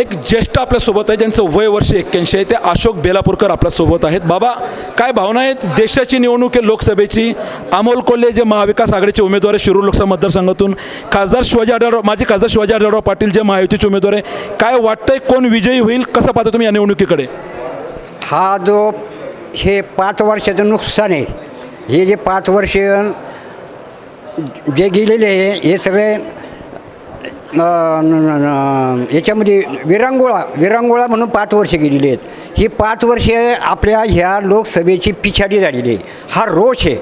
एक ज्येष्ठ आपल्यासोबत आहे ज्यांचं वय वर्ष एक्क्याऐंशी आहे ते अशोक बेलापूरकर आपल्यासोबत आहेत. बाबा काय भावना आहेत? देशाची निवडणूक आहे लोकसभेची. अमोल कोल्हे जे महाविकास आघाडीचे उमेदवार आहे शिरूर लोकसभा मतदारसंघातून. खासदार शिवाजी आढळराव माजी खासदार शिवाजी आढळराव पाटील जे महायुतीचे उमेदवार आहे काय वाटतंय कोण विजयी होईल? कसं पाहता तुम्ही या निवडणुकीकडे? हा जो हे पाच वर्षाचं नुकसान आहे हे जे पाच वर्ष जे गेलेले आहे हे सगळे याच्यामध्ये विरंगुळा विरंगुळा म्हणून पाच वर्ष गेलेली आहेत. ही पाच वर्षे आपल्या ह्या लोकसभेची पिछाडी झालेली आहे. हा रोष आहे.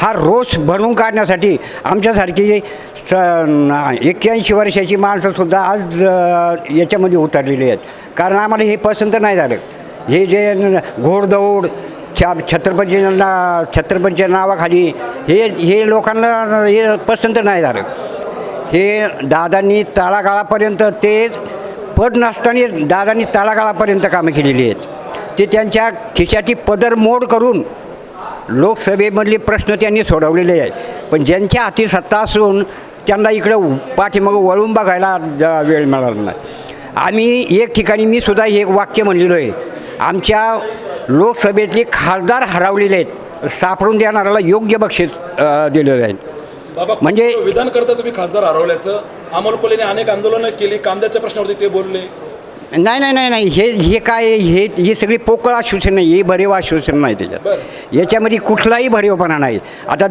हा रोष भरून काढण्यासाठी आमच्यासारखी स एक्क्याऐंशी वर्षाची माणसंसुद्धा आज याच्यामध्ये उतरलेली आहेत. कारण आम्हाला हे पसंत नाही झालं. हे जे घोडदौड छा छत्रपतींना छत्रपतीच्या नावाखाली हे हे लोकांना हे पसंत नाही झालं. हे दादांनी तळागाळापर्यंत ते पद नसताना दादांनी तळागाळापर्यंत कामं केलेली आहेत. ते त्यांच्या खिशाची पदर मोड करून लोकसभेमधले प्रश्न त्यांनी सोडवलेले आहे पण ज्यांच्या हाती सत्ता असून त्यांना इकडं पाठीमागं वळून बघायला वेळ मिळाला नाही. आम्ही एक ठिकाणी मी सुद्धा एक वाक्य म्हणलेलो आहे. आमच्या लोकसभेतले खासदार हरवलेले आहेत. सापडून देणाऱ्याला योग्य बक्षीस दिलेलं आहे. बाबा म्हणजे- विधान करता तुम्ही खासदार हरवल्याचं? अमोल कोल्हेने अनेक आंदोलनं केली कांद्याच्या प्रश्नावरती ते बोलले. नाही नाही नाही नाही हे हे काय? हे ही सगळी पोकळ आश्वासन नाही हे भरीव आश्वासन नाही त्याच्यात. याच्यामध्ये कुठलाही भरीवपणा नाही. आता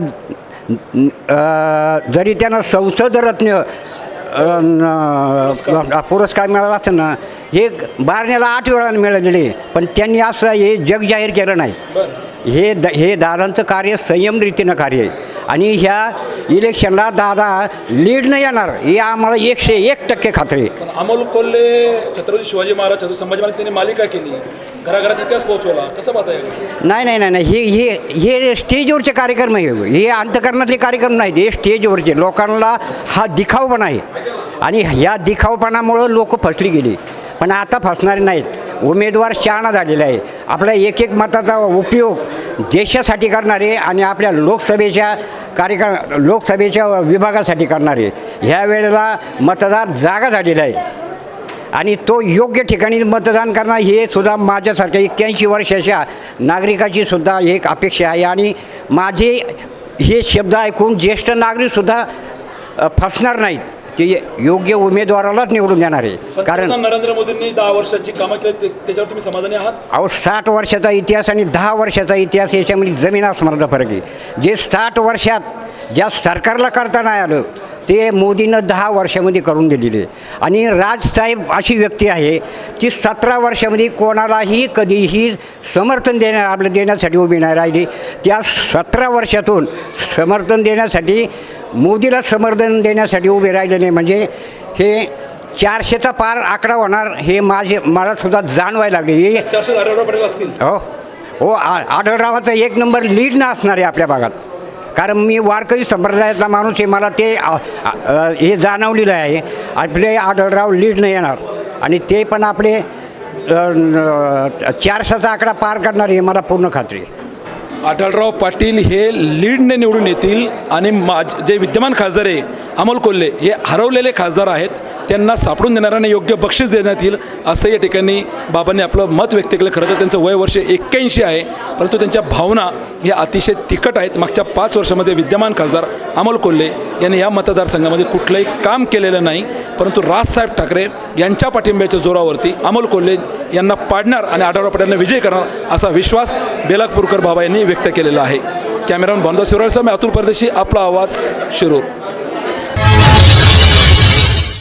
अं, जरी त्यांना संसद रत्न अं, न- पुरस्कार. मिळाला असता ना हे बारण्याला आठ वेळा मिळालेले पण त्यांनी असं हे जग जाहीर केलं नाही. बरं. हे द हे दादांचं कार्य संयम रीतीनं कार्य आहे. आणि ह्या इलेक्शनला दादा लीड नाही येणार. हे आम्हाला एकशे एक टक्के खात्री पण अमोल कोल्हे छत्रपती शिवाजी महाराज छत्रपती संभाजी महाराज त्यांनी मालिका केली. घराघरात इतिहास पोहोचवला. कसं पाहताय नाही नाही नाही नाही. हे हे हे स्टेजवरचे कार्यक्रम आहे. हे अंतकरणातले कार्यक्रम नाहीत. हे स्टेजवरचे. लोकांना हा दिखावपणा आहे. आणि ह्या दिखावपणामुळं लोक फसली गेली. पण आता फसणारे नाहीत. उमेदवार शहाणा झालेला आहे. आपल्या एक एक मताचा उपयोग देशासाठी करणारे आणि आपल्या लोकसभेच्या कार्यक्रम लोकसभेच्या विभागासाठी करणारे. ह्या वेळेला मतदार जागा झालेला आहे. आणि तो योग्य ठिकाणी मतदान करणं हे सुद्धा माझ्यासारख्या एक्क्याऐंशी वर्षाच्या नागरिकाची सुद्धा एक अपेक्षा आहे. आणि माझे हे शब्द ऐकून ज्येष्ठ नागरिकसुद्धा फसणार नाहीत. ते योग्य उमेदवारालाच निवडून देणार आहे. कारण नरेंद्र मोदींनी दहा वर्षाची कामं केली ते- त्याच्यावर तुम्ही समाधानी आहात? अहो साठ वर्षाचा इतिहास आणि दहा वर्षाचा इतिहास याच्यामध्ये जमीन आसमानाचा फरक आहे. जे साठ वर्षात ज्या सरकारला करता नाही आलं ते मोदीनं दहा वर्षामध्ये करून दिलेले. आहे. आणि राजसाहेब अशी व्यक्ती आहे ती सतरा वर्षामध्ये कोणालाही कधीही समर्थन देण्या आपलं देण्यासाठी उभी नाही राहिली. त्या सतरा वर्षातून समर्थन देण्यासाठी मोदीला समर्थन देण्यासाठी उभे राहिले नाही म्हणजे हे चारशेचा पार आकडा होणार हे माझे मला सुद्धा जाणवायला लागले. हे असतील. हो. हो आ- आढळरावाचा एक नंबर लीड ना असणार आहे आपल्या भागात. कारण मी वारकरी संप्रदायातला माणूस आहे मला ते हे जाणवलेलं आहे. आपले आढळराव लीड नाही येणार. आणि ते पण आपले चारशेचा आकडा पार करणार हे मला पूर्ण खात्री आहे. आढळराव पाटील हे लीडने निवडून येतील आणि माझ जे विद्यमान खासदार आहे अमोल कोल्हे हे हरवलेले खासदार आहेत. त्यांना सापडून देणाऱ्यांना योग्य बक्षीस देण्यात येईल असं या ठिकाणी बाबांनी आपलं मत व्यक्त केलं. खरं तर त्यांचं वय वर्ष एक्क्याऐंशी आहे परंतु त्यांच्या भावना ह्या अतिशय तिखट आहेत. मागच्या पाच वर्षामध्ये विद्यमान खासदार अमोल कोल्हे यांनी या मतदारसंघामध्ये कुठलंही काम केलेलं नाही परंतु राजसाहेब ठाकरे यांच्या पाठिंब्याच्या जोरावरती अमोल कोल्हे यांना पाडणार आणि आढावा पटेलांना विजय करणार असा विश्वास बेलापूरकर बाबा यांनी व्यक्त केलेला आहे. कॅमेरामन बांधव शिवराळसह मी अतुल परदेशी आपला आवाज शिरूर.